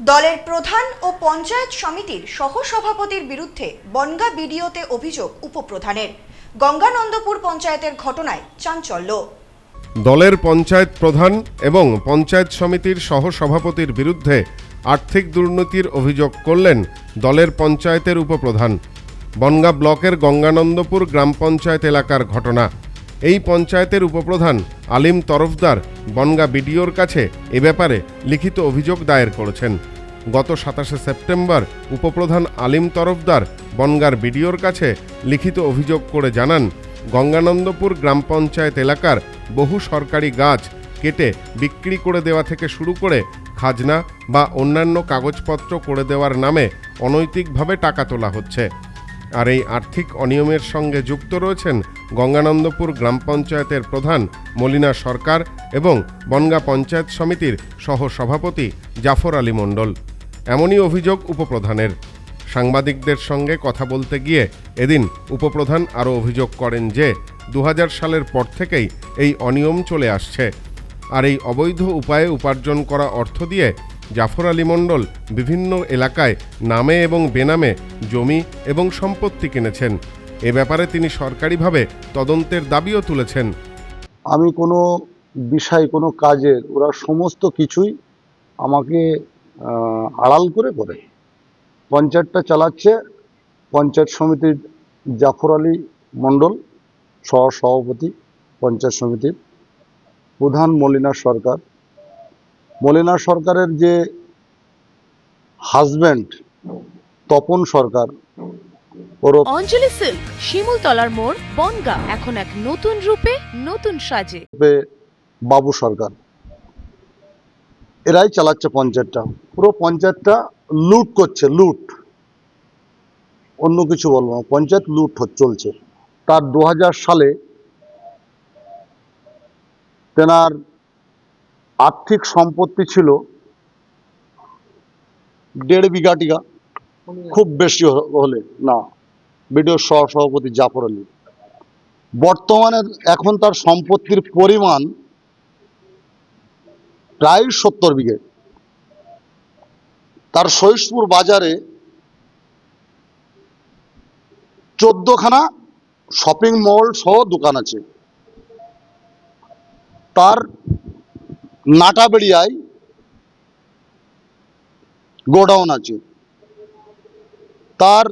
দলের প্রধান ও পঞ্চায়েত সমিতির সহসভাপতির বিরুদ্ধে বনগা বিডিওতে অভিযোগ উপপ্রধানের। গঙ্গানন্দপুর পঞ্চায়েতের ঘটনায় চাঞ্চল্য। দলের পঞ্চায়েত প্রধান এবং পঞ্চায়েত সমিতির সহসভাপতির বিরুদ্ধে আর্থিক দুর্নীতির অভিযোগ করলেন দলের পঞ্চায়েতের উপপ্রধান। বনগা ব্লকের গঙ্গানন্দপুর গ্রাম পঞ্চায়েত এলাকার ঘটনা। এই পঞ্চায়েতের উপপ্রধান আলিম তরফদার বনগা বিডিওর কাছে এ ব্যাপারে লিখিত অভিযোগ দায়ের করেছেন। গত সাতাশে সেপ্টেম্বর উপপ্রধান আলিম তরফদার বনগার বিডিওর কাছে লিখিত অভিযোগ করে জানান, গঙ্গানন্দপুর গ্রাম পঞ্চায়েত এলাকার বহু সরকারি গাছ কেটে বিক্রি করে দেওয়া থেকে শুরু করে খাজনা বা অন্যান্য কাগজপত্র করে দেওয়ার নামে অনৈতিকভাবে টাকা তোলা হচ্ছে। আর এই আর্থিক অনিয়মের সঙ্গে যুক্ত রয়েছেন গঙ্গানন্দপুর গ্রাম পঞ্চায়েতের প্রধান মলিনা সরকার এবং বনগা পঞ্চায়েত সমিতির সহ সভাপতি জাফর আলী মণ্ডল। এমনই অভিযোগ উপপ্রধানের। সাংবাদিকদের সঙ্গে কথা বলতে গিয়ে এদিন উপপ্রধান আরও অভিযোগ করেন যে দু হাজার সালের পর থেকেই এই অনিয়ম চলে আসছে। আর এই অবৈধ উপায়ে উপার্জন করা অর্থ দিয়ে জাফর আলী মণ্ডল বিভিন্ন এলাকায় নামে এবং বেনামে জমি এবং সম্পত্তি কিনেছেন। এ ব্যাপারে তিনি সরকারিভাবে তদন্তের দাবিও তুলেছেন। আমি কোনো বিষয়, কোনো কাজের, ওরা সমস্ত কিছুই আমাকে আড়াল করে করে। পঞ্চায়েতটা চালাচ্ছে, পঞ্চায়েত সমিতির জাফর আলী মণ্ডল সহ সভাপতি পঞ্চায়েত সমিতির প্রধান মলিনা সরকার। মলিনা সরকারের যে হাজব্যান্ড তপন সরকার ওরফ অঞ্জলি সিল্ক শিমুলতলার মোড় বনগা এখন এক নতুন রূপে নতুন সাজে। বাবু সরকার। এরাই চালাচ্ছে পঞ্চায়েতটা। পুরো পঞ্চায়েতটা লুট করছে লুট। অন্য কিছু বলব না পঞ্চায়েত লুট চলছে। তার দু হাজার সালে তেনার আর্থিক সম্পত্তি ছিল দেড় বিঘা টিকা খুব বেশি হলে, না। বিডিও সহ সভাপতি জাফর আলী। বর্তমানে এখন তার সম্পত্তির পরিমাণ প্রায় সত্তর বিঘে। তার সহিষ্ণুর বাজারে চোদ্দখানা শপিং মল সহ দোকান আছে। তার নাটাবেড়িয়ায় গোডাউন আছে। তার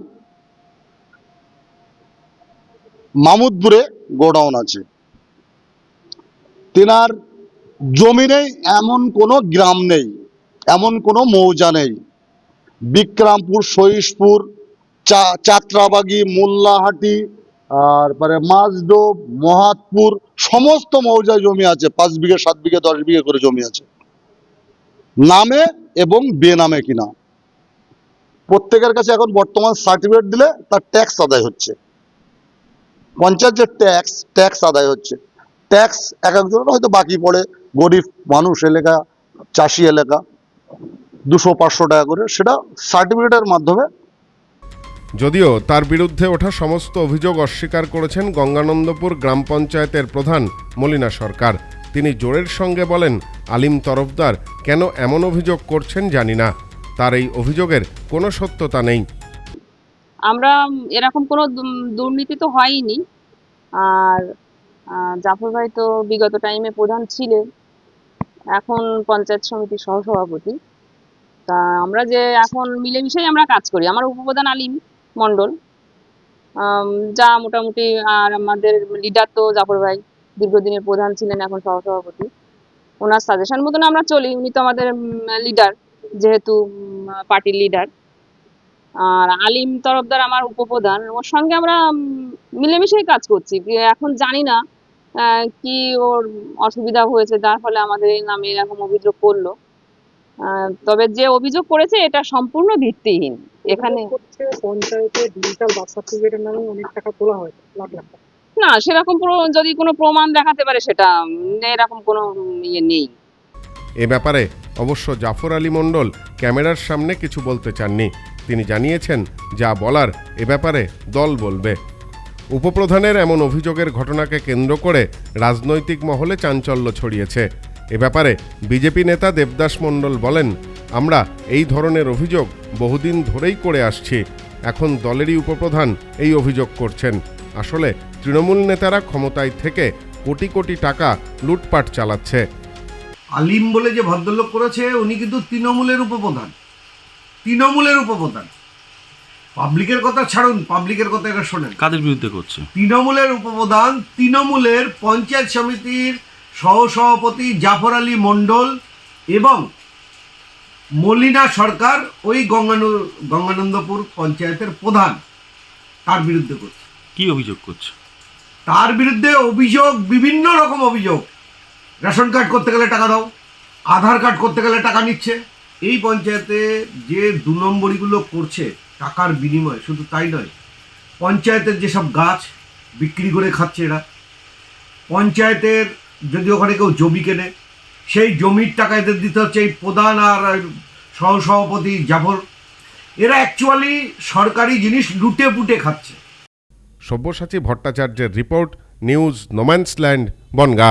মামুদপুরে গোডাউন আছে। তেনার জমি নেই, এমন কোনো গ্রাম নেই, এমন কোনো মৌজা নেই। বিক্রামপুর সহিশপুর চা, চাত্রাবাগি, মোল্লাহাটি, আর পরে মাছডোব মহাতপুর, সমস্ত মৌজায় জমি আছে, পাঁচ বিঘে, সাত বিঘে, দশ বিঘে করে জমি আছে। নামে এবং বেনামে কিনা। প্রত্যেকের কাছে এখন বর্তমান সার্টিফিকেট দিলে তার ট্যাক্স আদায় হচ্ছে। পঞ্চায়েত যে ট্যাক্স ট্যাক্স আদায় হচ্ছে। ট্যাক্স এক একজনের হয়তো বাকি পড়ে, গরিব মানুষ এলাকা, চাষি এলাকা, দুশো পাঁচশো টাকা করে সেটা সার্টিফিকেটের মাধ্যমে যদিও তার বিরুদ্ধে ওঠা সমস্ত অভিযোগ অস্বীকার করেছেন গঙ্গানন্দপুর গ্রাম পঞ্চায়েতের প্রধান মলিনা সরকার। তিনি জোরের সঙ্গে বলেন, আলিম তরফদার কেন এমন অভিযোগ করছেন জানি না। তার এই অভিযোগের কোনো সত্যতা নেই। আমরা এরকম কোনো দুর্নীতি তো হয়নি। আর জাফর ভাই তো বিগত টাইমে প্রধান ছিলেন। এখন পঞ্চায়েত সমিতির সহসভাপতি। তা আমরা যে এখন মিলেমিশেই আমরা কাজ করি। আমার উপপ্রধান আলিম মণ্ডল। যা মোটামুটি আর আমাদের লিডার তো জাফর ভাই দীর্ঘদিনের প্রধান ছিলেন এখন সহসভাপতি। ওনার সাজেশন মতন আমরা চলি। উনি তো আমাদের লিডার যেহেতু পার্টির লিডার আর আলিম তরফদার আমার উপপ্রধান। ওর সঙ্গে আমরা মিলেমিশেই কাজ করছি। এখন জানি না আহ, কি ওর অসুবিধা হয়েছে। যার ফলে আমাদের এই নামে এরকম অভিযোগ করল। আহ, তবে যে অভিযোগ করেছে এটা সম্পূর্ণ ভিত্তিহীন। এখানে পঞ্চায়েতে ডিজিটাল বার্থ সার্টিফিকেটের নামে অনেক টাকা তোলা হয় লাখ লাখ না সেরকম যদি কোনো প্রমাণ দেখাতে পারে সেটা এরকম কোনো ইয়ে নেই। এ ব্যাপারে অবশ্য জাফর আলী মণ্ডল ক্যামেরার সামনে কিছু বলতে চাননি। তিনি জানিয়েছেন, যা বলার, এ ব্যাপারে দল বলবে। উপপ্রধানের এমন অভিযোগের ঘটনাকে কেন্দ্র করে রাজনৈতিক মহলে চাঞ্চল্য ছড়িয়েছে। এ ব্যাপারে বিজেপি নেতা দেবদাস মণ্ডল বলেন, আমরা এই ধরনের অভিযোগ বহুদিন ধরেই করে আসছি। এখন দলেরই উপপ্রধান এই অভিযোগ করছেন। আসলে তৃণমূল নেতারা ক্ষমতায় থেকে কোটি কোটি টাকা লুটপাট চালাচ্ছে। আলিম বলে যে ভদ্রলোক করেছে উনি কিন্তু তৃণমূলের উপপ্রধান। তৃণমূলের উপপ্রধান। পাবলিকের কথা ছাড়ুন পাবলিকের কথা এটা শোনেন। কাদের বিরুদ্ধে করছে? তৃণমূলের উপপ্রধান তৃণমূলের পঞ্চায়েত সমিতির সহসভাপতি জাফর আলী মণ্ডল এবং মলিনা সরকার ওই গঙ্গানু গঙ্গানন্দপুর পঞ্চায়েতের প্রধান। তার বিরুদ্ধে করছে। কি অভিযোগ করছে? তার বিরুদ্ধে অভিযোগ বিভিন্ন রকম অভিযোগ। রেশন কার্ড করতে গেলে টাকা দাও, আধার কার্ড করতে গেলে টাকা নিচ্ছে। এই পঞ্চায়েতে যে দু নম্বরিগুলো করছে টাকার বিনিময়ে, শুধু তাই নয়, পঞ্চায়েতের যেসব গাছ বিক্রি করে খাচ্ছে এরা, পঞ্চায়েতের যদি ওখানে কেউ জমি কেনে, সেই জমির টাকা এদের দিতে হচ্ছে এই প্রধান আর সহসভাপতি জাফর। এরা অ্যাকচুয়ালি সরকারি জিনিস লুটে পুটে খাচ্ছে। সব্যসাচী ভট্টাচার্যের report, news, no man's land, Bongaon.